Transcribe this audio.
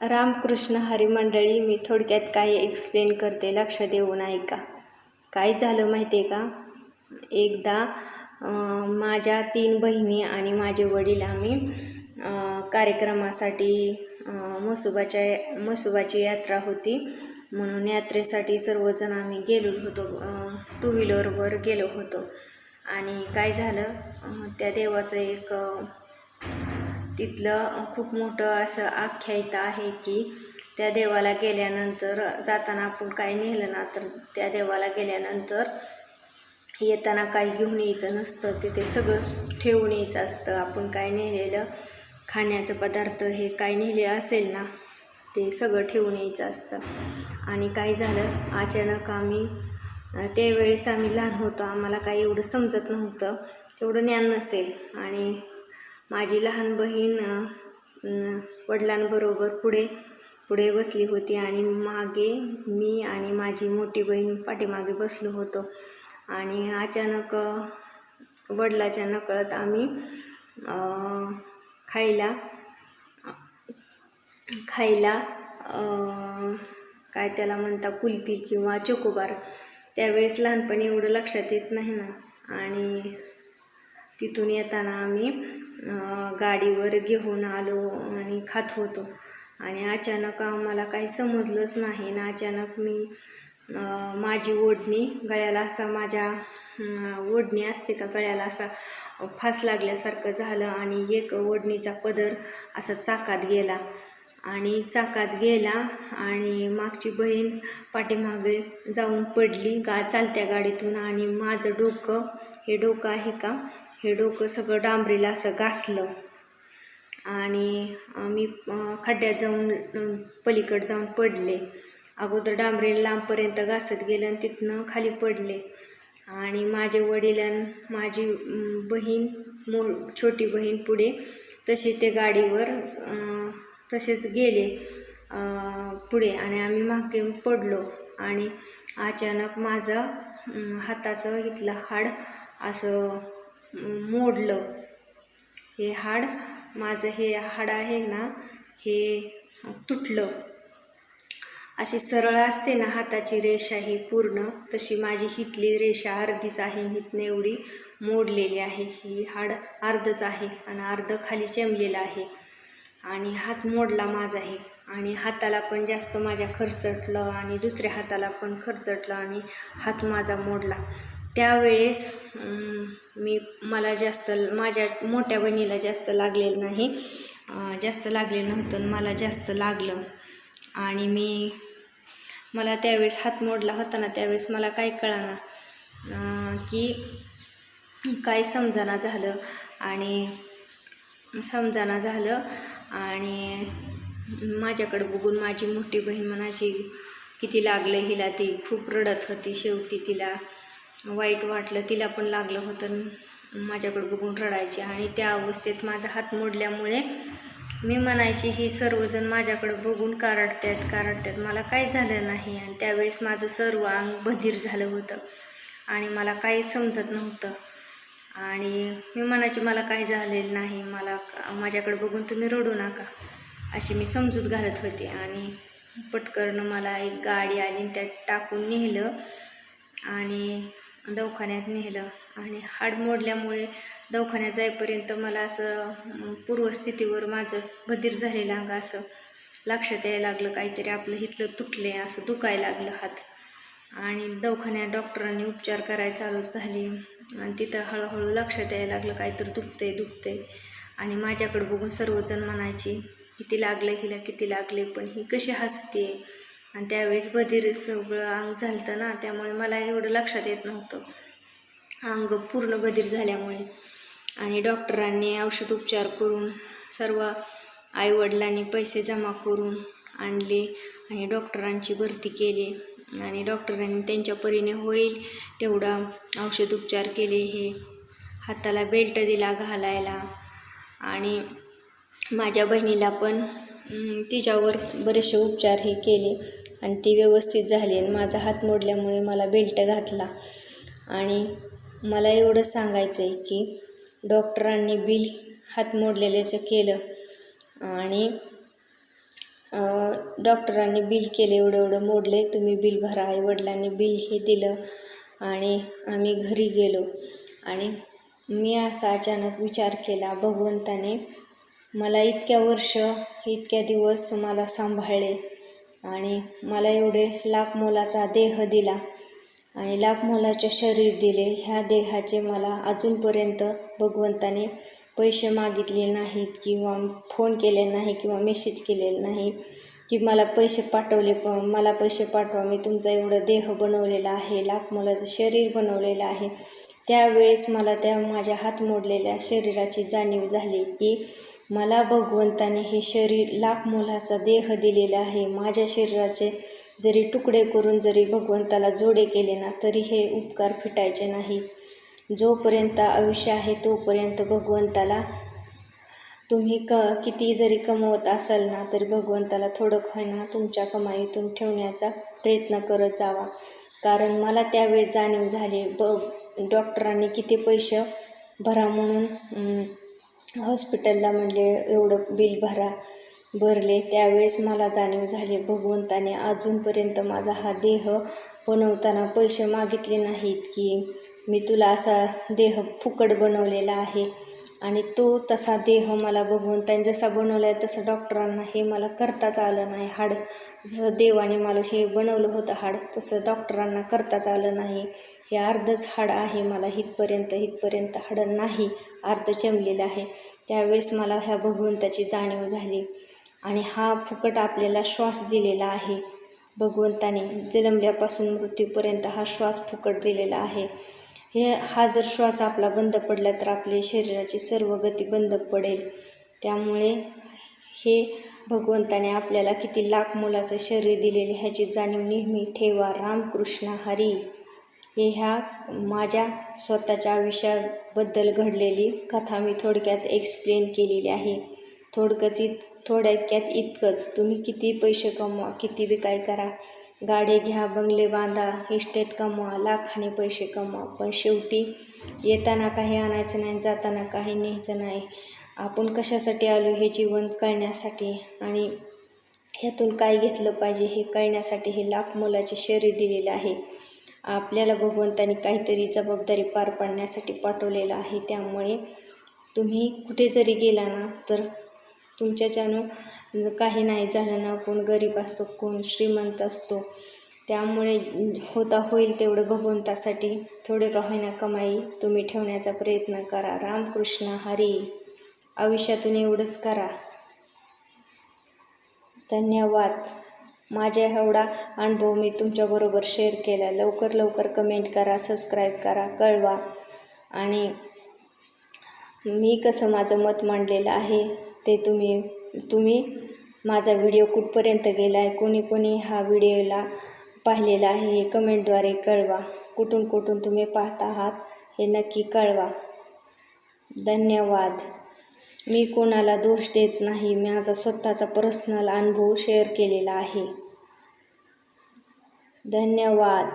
रामकृष्ण हरी मंडळी मी थोडक्यात काही एक्सप्लेन करते लक्ष देऊन ऐका. काय झालं माहिती आहे का? एकदा माझ्या तीन बहिणी आणि माझे वडील आम्ही कार्यक्रमासाठी अं, म्हसोबाच्या म्हसोबाची यात्रा होती. म्हणून यात्रेसाठी सर्वजण आम्ही गेलो होतो टू व्हीलरवर गेलो होतो. आणि काय झालं? त्या देवाचं एक तिथलं खूप मोठं असं आख्यायिका आहे की त्या देवाला गेल्यानंतर जाताना आपण काही नेलं ना तर त्या देवाला गेल्यानंतर येताना काही घेऊन यायचं नसतं. तिथे सगळं ठेवून यायचं असतं. आपण काय नेलेलं खाण्याचं पदार्थ हे काय नेले असेल ना ते सगळं ठेवून यायचं असतं. आणि काय झालं अचानक आम्ही त्यावेळेस आम्ही लहान होतो. आम्हाला काही एवढं समजत नव्हतं. एवढं ज्ञान नसेल. आणि माझी लहान बहीण वडिलांबरोबर पुढे पुढे बसली होती आणि मागे मी आणि माझी मोठी बहीण पाठीमागे बसलो होतो. आणि अचानक वडिलाच्या नकळत आम्ही खायला खायला काय त्याला म्हणता कुल्फी किंवा चोकोबार. त्यावेळेस लहानपणी एवढं लक्षात येत नाही ना. आणि तिथून येताना आम्ही गाडीवर घेऊन आलो आणि खात होतो. आणि अचानक आम्हाला काही समजलंच नाही ना अचानक मी माझी ओढणी गळ्याला असा माझ्या ओढणी असते का गळ्याला असा फास लागल्यासारखं झालं आणि एक ओढणीचा पदर असा चाकात गेला. आणि चाकात गेला आणि मागची बहीण पाठीमागे जाऊन पडली गा चालत्या गाडीतून आणि माझं डोकं हे डोकं आहे का? हे डोकं सगळं डांबरीला असं घासलं. आणि आम्ही खड्ड्यात जाऊन पलीकडे जाऊन पडले. अगोदर डांबरी लांबपर्यंत घासत गेलं आणि तिथनं खाली पडले. आणि माझे वडिलां माझी बहीण मो छोटी बहीण पुढे तसेच ते गाडीवर तसेच गेले पुढे. आणि आम्ही मागे पडलो आणि अचानक माझा हाताचं इथलं हाड असं मोडलं. हे हाड माझं हे हाड आहे ना हे तुटलं. अशी सरळ असते ना हाताची रेषा ही पूर्ण तशी माझी हितली रेषा अर्धीच आहे हितने एवढी मोडलेली आहे. ही हाड अर्धच आहे आणि अर्ध खाली चेंबलेलं आहे. आणि हात मोडला माझा आहे आणि हाताला पण जास्त माझ्या खरचटलं आणि दुसऱ्या हाताला पण खरचटलं आणि हात माझा मोडला. त्यावेळेस मी मला जास्त माझ्या मोठ्या बहिणीला जास्त लागलेलं नाही. जास्त लागलेलं नव्हतं मला जास्त लागलं. आणि मी मला त्यावेळेस हात मोडला होता ना त्यावेळेस मला काय कळाना की काय समजाना झालं. आणि समजाना झालं आणि माझ्याकडे बघून माझी मोठी बहीण म्हणाची किती लागलं हिला ती खूप रडत होती शेवटी तिला. वाईट वाटलं तिला पण लागलं होतं माझ्याकडे बघून रडायची आणि त्या अवस्थेत माझा हात मोडल्यामुळे मी म्हणायची ही सर्वजण माझ्याकडे बघून कारडतात कारडतात मला काय झालं नाही? आणि त्यावेळेस माझं सर्व अंग बधीर झालं होतं आणि मला काही समजत नव्हतं. आणि मी म्हणायची मला काही झालेलं नाही. मला माझ्याकडे बघून तुम्ही रडू नका. अशी मी समजूत घालत होते आणि पटकरनं मला एक गाडी आली आणि त्यात टाकून नेलं. आणि दवाखान्यात नेलं आणि हाड मोडल्यामुळे दवाखान्यात जाईपर्यंत मला असं पूर्वस्थितीवर माझं बधीर झालेलं अंग असं लक्षात यायला लागलं काहीतरी आपलं इथलं तुटले असं दुखायला लागलं हात. आणि दवाखान्यात डॉक्टरांनी उपचार करायला चालू झाले. आणि तिथं हळूहळू लक्षात यायला लागलं काहीतरी दुखतंय दुखतंय. आणि माझ्याकडे बघून सर्वजण म्हणायची किती लागलं हिला किती लागले पण ही कशी हसते आणि त्यावेळेस बधीर सगळं अंग झालतं ना त्यामुळे मला एवढं लक्षात येत नव्हतं. अंग पूर्ण बधीर झाल्यामुळे. आणि डॉक्टरांनी औषध उपचार करून सर्व आईवडिलांनी पैसे जमा करून आणले आणि डॉक्टरांची भरती केली. आणि डॉक्टरांनी त्यांच्या परीने होईल तेवढा औषध उपचार केले हे. हाताला बेल्ट दिला घालायला. आणि माझ्या बहिणीला पण तिच्यावर बरेचसे उपचार हे केले. आणि ती व्यवस्थित झाली आणि माझा हात मोडल्यामुळे मला बेल्ट घातला. आणि मला एवढं सांगायचं आहे की डॉक्टरांनी बिल हात मोडलेल्याचं केलं आणि डॉक्टरांनी बिल केले एवढं एवढं मोडले तुम्ही बिल भरा आई वडिलांनी बिल हे दिलं आणि आम्ही घरी गेलो. आणि मी असा अचानक विचार केला भगवंताने मला इतक्या वर्ष इतक्या दिवस मला सांभाळले. आणि मला एवढे लाख मोलाचा देह दिला आणि लाख मोलाचे शरीर दिले ह्या देहाचे मला अजूनपर्यंत भगवंताने पैसे मागितले नाहीत किंवा फोन केले नाही किंवा मेसेज केलेले नाही की मला पैसे पाठवले प मला पैसे पाठवा मी तुमचा एवढं देह बनवलेला आहे लाख मोलाचं शरीर बनवलेलं आहे. त्यावेळेस मला त्या माझ्या हात मोडलेल्या शरीराची जाणीव झाली की मला भगवंताने हे शरीर लाख मोलाचा देह दिलेला आहे. माझ्या शरीराचे जरी तुकडे करून जरी भगवंताला जोडे केले ना तरी हे उपकार फिटायचे नाही. जोपर्यंत आयुष्य आहे तोपर्यंत भगवंताला तुम्ही क किती जरी कमवत असाल ना तरी भगवंताला थोडं होईना तुमच्या कमाईतून ठेवण्याचा प्रयत्न करत जावा. कारण मला त्यावेळेस जाणीव झाली ब डॉक्टरांनी किती पैसे भरा म्हणून हॉस्पिटलला म्हणले एवढं बिल भरा भरले त्यावेळेस मला जाणीव झाली. भगवंताने अजूनपर्यंत माझा हा देह बनवताना पैसे मागितले नाहीत की मी तुला असा देह फुकट बनवलेला आहे. आणि तो तसा देह मला भगवंताने जसा बनवला आहे तसं डॉक्टरांना हे मला करताच आलं नाही. हाड जसं देवाने मला हे बनवलं होतं हाड तसं डॉक्टरांना करताच आलं नाही. हे अर्धच हाड आहे मला हितपर्यंत हितपर्यंत हाड नाही अर्ध जमलेलं आहे. त्यावेळेस मला ह्या भगवंताची जाणीव झाली आणि हा फुकट आपल्याला श्वास दिलेला आहे. भगवंताने जन्मल्यापासून मृत्यूपर्यंत हा श्वास फुकट दिलेला आहे. हे हा जर श्वास आपला बंद पडला तर आपली शरीराची सर्व गती बंद पडेल. त्यामुळे हे भगवंताने आपल्याला किती लाख मुलाचं शरीर दिलेले ह्याची जाणीव नेहमी ठेवा. रामकृष्ण हरी. हे ह्या माझ्या स्वतःच्या आयुष्याबद्दल घडलेली कथा मी थोडक्यात एक्सप्लेन केलेली आहे. थोडकंच इत थोड्याक्यात इतकंच. तुम्ही किती पैसे कमवा किती बी काय करा. गाडी घ्या बंगले बांधा इस्टेट कमवा लाखाने पैसे कमवा पण शेवटी येताना काही आणायचं नाही जाताना काही न्यायचं नाही. आपण कशासाठी आलो हे जीवन कळण्यासाठी आणि ह्यातून काय घेतलं पाहिजे हे कळण्यासाठी हे लाख मोलाचे शरीर दिलेले आहे. आपल्याला भगवंतानी काहीतरी जबाबदारी पार पाडण्यासाठी पाठवलेलं आहे. त्यामुळे तुम्ही कुठे जरी गेला ना तर तुमच्याच्यानं म्हणजे काही नाही झालं ना कोण गरीब असतो कोण श्रीमंत असतो. त्यामुळे होता होईल तेवढं भगवंतासाठी. थोडे का होईना कमाई तुम्ही ठेवण्याचा प्रयत्न करा. रामकृष्ण हरी आयुष्यातून एवढंच करा. धन्यवाद. माझ्या एवढा अनुभव मी तुमच्याबरोबर शेअर केला. लवकर लवकर कमेंट करा सबस्क्राईब करा कळवा. आणि मी कसं माझं मत मांडलेलं आहे ते तुम्ही तुम्ही माझा व्हिडिओ कुठपर्यंत गेला आहे कोणी कोणी हा व्हिडिओला पाहिलेला आहे हे कमेंटद्वारे कळवा. कुठून कुठून तुम्ही पाहत आहात हे नक्की कळवा. धन्यवाद. मी कोणाला दोष देत नाही माझा स्वतःचा पर्सनल अनुभव शेअर केलेला आहे. धन्यवाद.